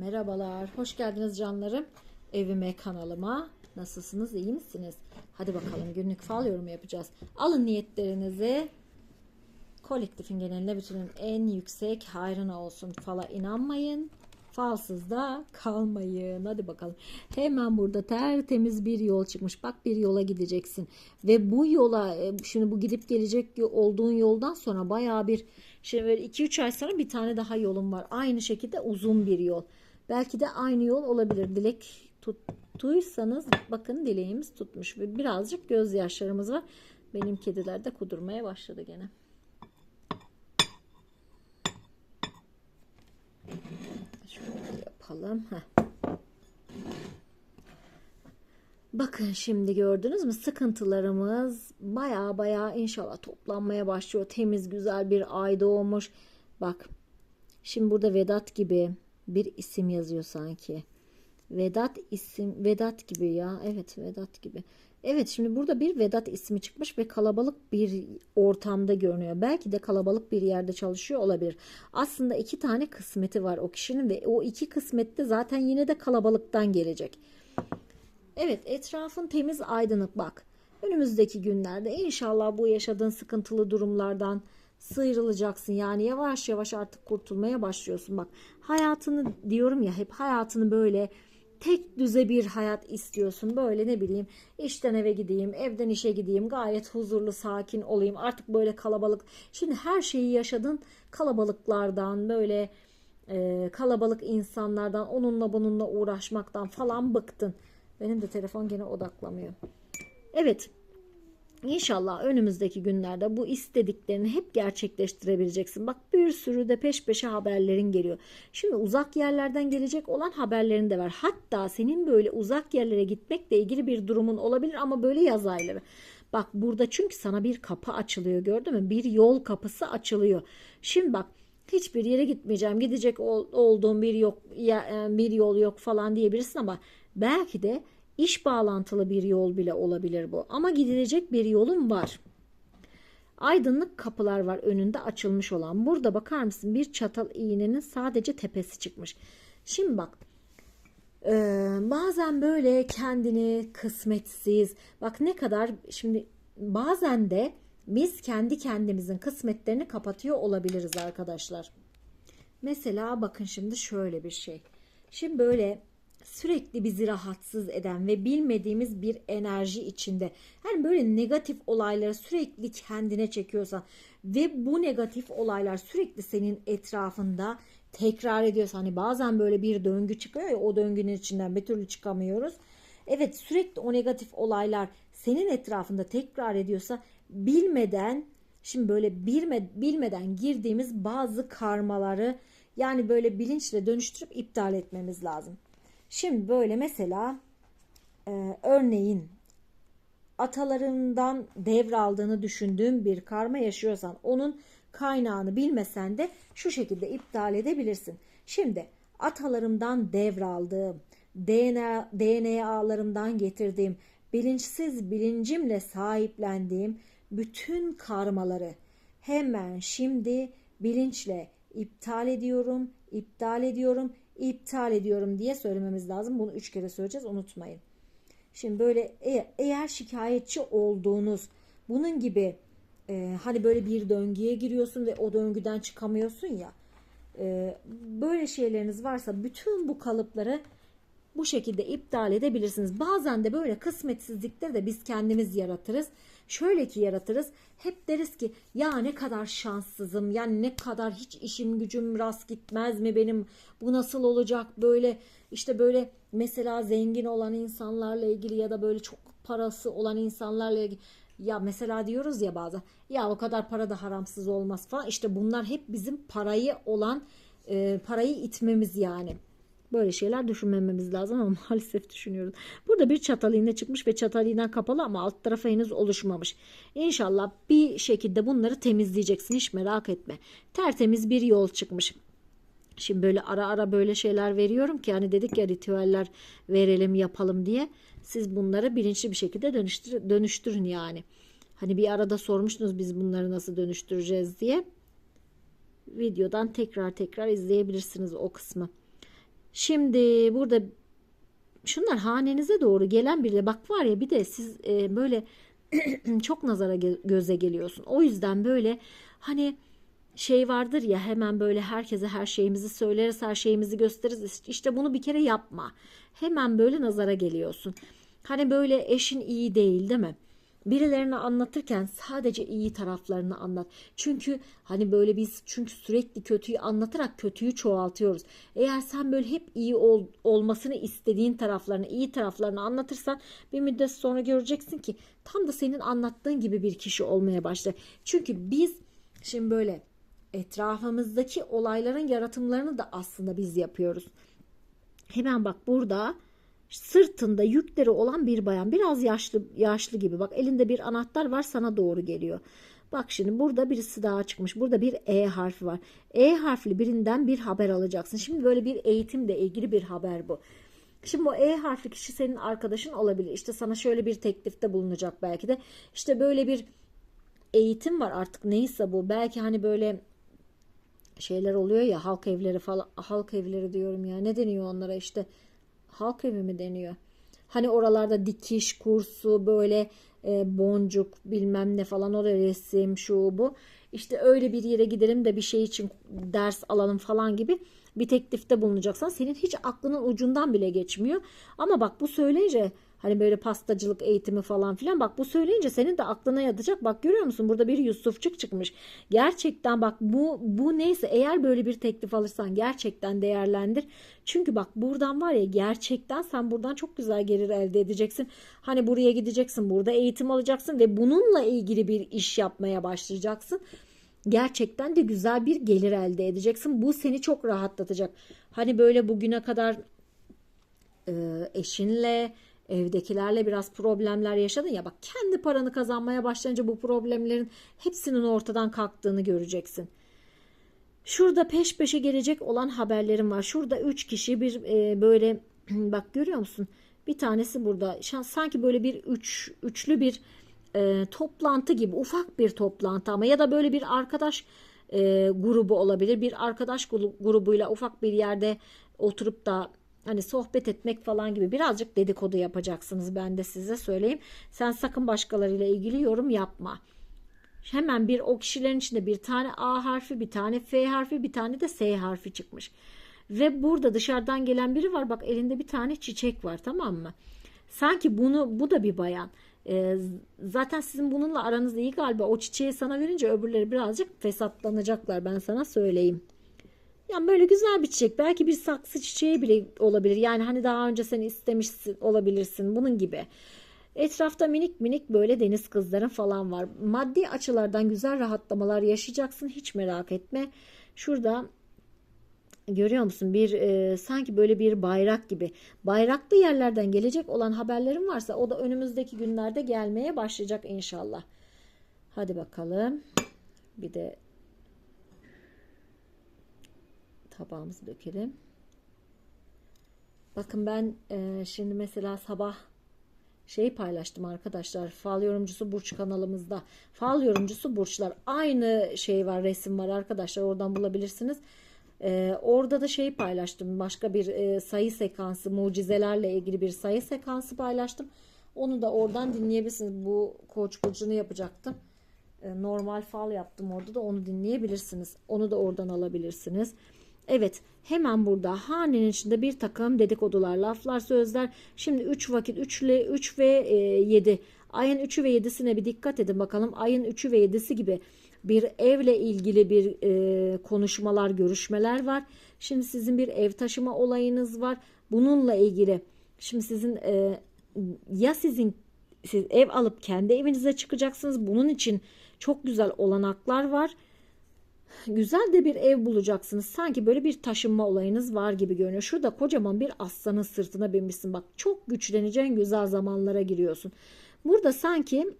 Merhabalar, hoş geldiniz canlarım. Evime, kanalıma. Nasılsınız, iyi misiniz? Hadi bakalım günlük fal yorumu yapacağız. Alın niyetlerinizi. Kolektifin geneline bütünün en yüksek hayrına olsun. Fala inanmayın. Falsız da kalmayın. Hadi bakalım. Hemen burada tertemiz bir yol çıkmış. Bak bir yola gideceksin. Ve bu yola e, şimdi bu gidip gelecek olduğun yoldan sonra baya bir şimdi böyle 2-3 ay sonra bir tane daha yolun var. Aynı şekilde uzun bir yol. Belki de aynı yol olabilir. Dilek tuttuysanız bakın dileğimiz tutmuş. Ve birazcık gözyaşlarımız var. Benim kediler de kudurmaya başladı gene. Şöyle yapalım. Heh. Bakın şimdi gördünüz mü sıkıntılarımız baya baya inşallah toplanmaya başlıyor. Temiz güzel bir ay doğmuş. Bak şimdi burada Vedat gibi bir isim yazıyor sanki. Vedat isim Vedat gibi ya. Evet Vedat gibi. Evet şimdi burada bir Vedat ismi çıkmış ve kalabalık bir ortamda görünüyor. Belki de kalabalık bir yerde çalışıyor olabilir. Aslında iki tane kısmeti var o kişinin ve o iki kısmette zaten yine de kalabalıktan gelecek. Evet etrafın temiz aydınlık bak. Önümüzdeki günlerde inşallah bu yaşadığın sıkıntılı durumlardan sıyrılacaksın. Yani yavaş yavaş artık kurtulmaya başlıyorsun. Bak hayatını diyorum ya hep hayatını böyle tek düze bir hayat istiyorsun. Böyle ne bileyim işten eve gideyim, evden işe gideyim, gayet huzurlu, sakin olayım. Artık böyle kalabalık. Şimdi her şeyi yaşadın kalabalıklardan böyle e, kalabalık insanlardan onunla bununla uğraşmaktan falan bıktın. Benim de telefon gene odaklamıyor. Evet. İnşallah önümüzdeki günlerde bu istediklerini hep gerçekleştirebileceksin. Bak bir sürü de peş peşe haberlerin geliyor. Şimdi uzak yerlerden gelecek olan haberlerin de var. Hatta senin böyle uzak yerlere gitmekle ilgili bir durumun olabilir ama böyle yaz ayları. Bak burada çünkü sana bir kapı açılıyor gördün mü? Bir yol kapısı açılıyor. Şimdi bak hiçbir yere gitmeyeceğim. Gidecek ol, olduğum bir yok bir yol yok falan diyebilirsin ama belki de iş bağlantılı bir yol bile olabilir bu. Ama gidilecek bir yolun var. Aydınlık kapılar var önünde açılmış olan. Burada bakar mısın bir çatal iğnenin sadece tepesi çıkmış. Şimdi bak e, bazen böyle kendini kısmetsiz bak ne kadar şimdi bazen de biz kendi kendimizin kısmetlerini kapatıyor olabiliriz arkadaşlar. Mesela bakın şimdi şöyle bir şey. Şimdi böyle sürekli bizi rahatsız eden ve bilmediğimiz bir enerji içinde. Yani böyle negatif olayları sürekli kendine çekiyorsan ve bu negatif olaylar sürekli senin etrafında tekrar ediyorsa hani bazen böyle bir döngü çıkıyor ya o döngünün içinden bir türlü çıkamıyoruz. Evet sürekli o negatif olaylar senin etrafında tekrar ediyorsa bilmeden şimdi böyle bilme, bilmeden girdiğimiz bazı karmaları yani böyle bilinçle dönüştürüp iptal etmemiz lazım. Şimdi böyle mesela e, örneğin atalarından devraldığını düşündüğün bir karma yaşıyorsan onun kaynağını bilmesen de şu şekilde iptal edebilirsin. Şimdi atalarımdan devraldığım, DNA, DNA'larımdan getirdiğim, bilinçsiz bilincimle sahiplendiğim bütün karmaları hemen şimdi bilinçle iptal ediyorum, iptal ediyorum, iptal ediyorum diye söylememiz lazım. Bunu üç kere söyleyeceğiz unutmayın. Şimdi böyle eğer, eğer şikayetçi olduğunuz bunun gibi e, hani böyle bir döngüye giriyorsun ve o döngüden çıkamıyorsun ya e, böyle şeyleriniz varsa bütün bu kalıpları bu şekilde iptal edebilirsiniz. Bazen de böyle kısmetsizlikleri de biz kendimiz yaratırız. Şöyle ki yaratırız. Hep deriz ki ya ne kadar şanssızım. Yani ne kadar hiç işim gücüm rast gitmez mi benim? Bu nasıl olacak? Böyle işte böyle mesela zengin olan insanlarla ilgili ya da böyle çok parası olan insanlarla ilgili ya mesela diyoruz ya bazen ya o kadar para da haramsız olmaz falan. İşte bunlar hep bizim parayı olan e, parayı itmemiz yani. Böyle şeyler düşünmememiz lazım ama maalesef düşünüyoruz. Burada bir çatal iğne çıkmış ve çatal iğne kapalı ama alt tarafı henüz oluşmamış. İnşallah bir şekilde bunları temizleyeceksin hiç merak etme. Tertemiz bir yol çıkmış. Şimdi böyle ara ara böyle şeyler veriyorum ki hani dedik ya ritüeller verelim yapalım diye. Siz bunları bilinçli bir şekilde dönüştür, dönüştürün yani. Hani bir arada sormuştunuz biz bunları nasıl dönüştüreceğiz diye. Videodan tekrar tekrar izleyebilirsiniz o kısmı. Şimdi burada şunlar hanenize doğru gelen biri bak var ya bir de siz e, böyle çok nazara göze geliyorsun. O yüzden böyle hani şey vardır ya hemen böyle herkese her şeyimizi söyleriz, her şeyimizi gösteririz. İşte bunu bir kere yapma. Hemen böyle nazara geliyorsun. Hani böyle eşin iyi değil değil mi? Birilerine anlatırken sadece iyi taraflarını anlat. Çünkü hani böyle biz çünkü sürekli kötüyü anlatarak kötüyü çoğaltıyoruz. Eğer sen böyle hep iyi ol, olmasını istediğin taraflarını, iyi taraflarını anlatırsan bir müddet sonra göreceksin ki tam da senin anlattığın gibi bir kişi olmaya başlar. Çünkü biz şimdi böyle etrafımızdaki olayların yaratımlarını da aslında biz yapıyoruz. Hemen bak burada sırtında yükleri olan bir bayan biraz yaşlı yaşlı gibi bak elinde bir anahtar var sana doğru geliyor. Bak şimdi burada birisi daha çıkmış. Burada bir E harfi var. E harfli birinden bir haber alacaksın. Şimdi böyle bir eğitimle ilgili bir haber bu. Şimdi bu E harfli kişi senin arkadaşın olabilir. İşte sana şöyle bir teklifte bulunacak belki de. İşte böyle bir eğitim var artık neyse bu. Belki hani böyle şeyler oluyor ya halk evleri falan halk evleri diyorum ya ne deniyor onlara işte halk evi mi deniyor? Hani oralarda dikiş kursu böyle e, boncuk bilmem ne falan oraya resim şu bu. İşte öyle bir yere gidelim de bir şey için ders alalım falan gibi bir teklifte bulunacaksan senin hiç aklının ucundan bile geçmiyor. Ama bak bu söyleyince hani böyle pastacılık eğitimi falan filan bak bu söyleyince senin de aklına yatacak. Bak görüyor musun burada bir Yusufçuk çıkmış. Gerçekten bak bu bu neyse eğer böyle bir teklif alırsan gerçekten değerlendir. Çünkü bak buradan var ya gerçekten sen buradan çok güzel gelir elde edeceksin. Hani buraya gideceksin burada eğitim alacaksın ve bununla ilgili bir iş yapmaya başlayacaksın gerçekten de güzel bir gelir elde edeceksin. Bu seni çok rahatlatacak. Hani böyle bugüne kadar e, eşinle, evdekilerle biraz problemler yaşadın ya bak kendi paranı kazanmaya başlayınca bu problemlerin hepsinin ortadan kalktığını göreceksin. Şurada peş peşe gelecek olan haberlerim var. Şurada üç kişi bir e, böyle bak görüyor musun? Bir tanesi burada. Sanki böyle bir üç üçlü bir e, toplantı gibi ufak bir toplantı ama ya da böyle bir arkadaş e, grubu olabilir. Bir arkadaş grubuyla ufak bir yerde oturup da hani sohbet etmek falan gibi birazcık dedikodu yapacaksınız ben de size söyleyeyim. Sen sakın başkalarıyla ilgili yorum yapma. Hemen bir o kişilerin içinde bir tane A harfi, bir tane F harfi, bir tane de S harfi çıkmış. Ve burada dışarıdan gelen biri var. Bak elinde bir tane çiçek var tamam mı? Sanki bunu bu da bir bayan. E, zaten sizin bununla aranız iyi galiba. O çiçeği sana verince öbürleri birazcık fesatlanacaklar ben sana söyleyeyim. Yani böyle güzel bir çiçek. Belki bir saksı çiçeği bile olabilir. Yani hani daha önce sen istemişsin olabilirsin. Bunun gibi. Etrafta minik minik böyle deniz kızların falan var. Maddi açılardan güzel rahatlamalar yaşayacaksın. Hiç merak etme. Şurada görüyor musun? Bir e, sanki böyle bir bayrak gibi. Bayraklı yerlerden gelecek olan haberlerin varsa o da önümüzdeki günlerde gelmeye başlayacak inşallah. Hadi bakalım. Bir de tabağımızı dökelim. Bakın ben e, şimdi mesela sabah şey paylaştım arkadaşlar. Fal yorumcusu burç kanalımızda. Fal yorumcusu burçlar. Aynı şey var resim var arkadaşlar. Oradan bulabilirsiniz. Ee, orada da şey paylaştım. Başka bir e, sayı sekansı, mucizelerle ilgili bir sayı sekansı paylaştım. Onu da oradan dinleyebilirsiniz. Bu koç burcunu yapacaktım. Ee, normal fal yaptım orada da onu dinleyebilirsiniz. Onu da oradan alabilirsiniz. Evet hemen burada hanenin içinde bir takım dedikodular, laflar, sözler. Şimdi 3 vakit 3 ile 3 ve e, 7. Ayın 3'ü ve 7'sine bir dikkat edin bakalım. Ayın 3'ü ve 7'si gibi bir evle ilgili bir e, konuşmalar, görüşmeler var. Şimdi sizin bir ev taşıma olayınız var. Bununla ilgili şimdi sizin e, ya sizin siz ev alıp kendi evinize çıkacaksınız. Bunun için çok güzel olanaklar var. Güzel de bir ev bulacaksınız. Sanki böyle bir taşınma olayınız var gibi görünüyor. Şurada kocaman bir aslanın sırtına binmişsin. Bak çok güçleneceğin güzel zamanlara giriyorsun. Burada sanki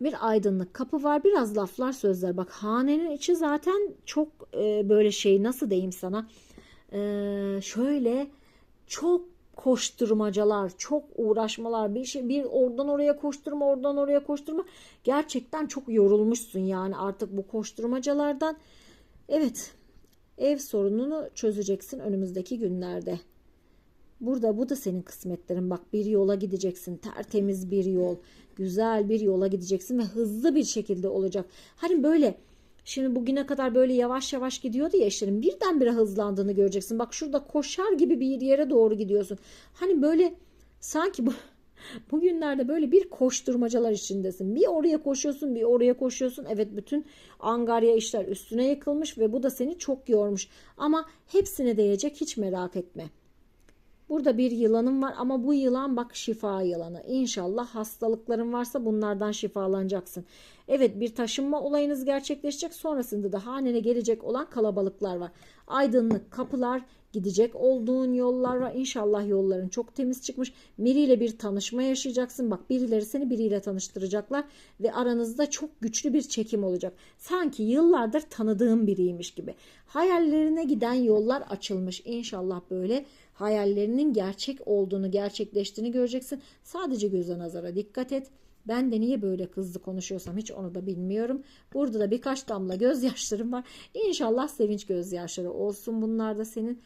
bir aydınlık kapı var. Biraz laflar sözler. Bak hanenin içi zaten çok e, böyle şey nasıl diyeyim sana. E, şöyle çok koşturmacalar, çok uğraşmalar, bir şey bir oradan oraya koşturma, oradan oraya koşturma. Gerçekten çok yorulmuşsun yani artık bu koşturmacalardan. Evet. Ev sorununu çözeceksin önümüzdeki günlerde. Burada bu da senin kısmetlerin. Bak bir yola gideceksin. Tertemiz bir yol. Güzel bir yola gideceksin ve hızlı bir şekilde olacak. Hani böyle şimdi bugüne kadar böyle yavaş yavaş gidiyordu ya işlerin. Birdenbire hızlandığını göreceksin. Bak şurada koşar gibi bir yere doğru gidiyorsun. Hani böyle sanki bu Bugünlerde böyle bir koşturmacalar içindesin. Bir oraya koşuyorsun, bir oraya koşuyorsun. Evet bütün angarya işler üstüne yıkılmış ve bu da seni çok yormuş. Ama hepsine değecek hiç merak etme. Burada bir yılanım var ama bu yılan bak şifa yılanı. İnşallah hastalıkların varsa bunlardan şifalanacaksın. Evet bir taşınma olayınız gerçekleşecek. Sonrasında da hanene gelecek olan kalabalıklar var. Aydınlık kapılar, gidecek olduğun yollar var. İnşallah yolların çok temiz çıkmış. Biriyle bir tanışma yaşayacaksın. Bak birileri seni biriyle tanıştıracaklar ve aranızda çok güçlü bir çekim olacak. Sanki yıllardır tanıdığın biriymiş gibi. Hayallerine giden yollar açılmış. İnşallah böyle hayallerinin gerçek olduğunu, gerçekleştiğini göreceksin. Sadece göze nazara dikkat et. Ben de niye böyle hızlı konuşuyorsam hiç onu da bilmiyorum. Burada da birkaç damla gözyaşlarım var. İnşallah sevinç gözyaşları olsun bunlar da senin.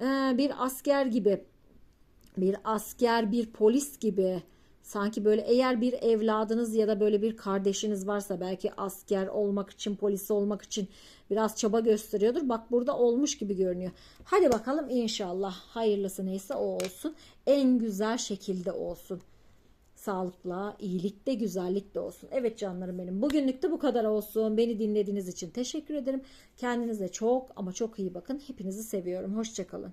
Ee, bir asker gibi, bir asker, bir polis gibi. Sanki böyle eğer bir evladınız ya da böyle bir kardeşiniz varsa belki asker olmak için, polis olmak için biraz çaba gösteriyordur. Bak burada olmuş gibi görünüyor. Hadi bakalım inşallah hayırlısı neyse o olsun. En güzel şekilde olsun sağlıkla, iyilikte, güzellikte olsun. Evet canlarım benim. Bugünlük de bu kadar olsun. Beni dinlediğiniz için teşekkür ederim. Kendinize çok ama çok iyi bakın. Hepinizi seviyorum. Hoşçakalın.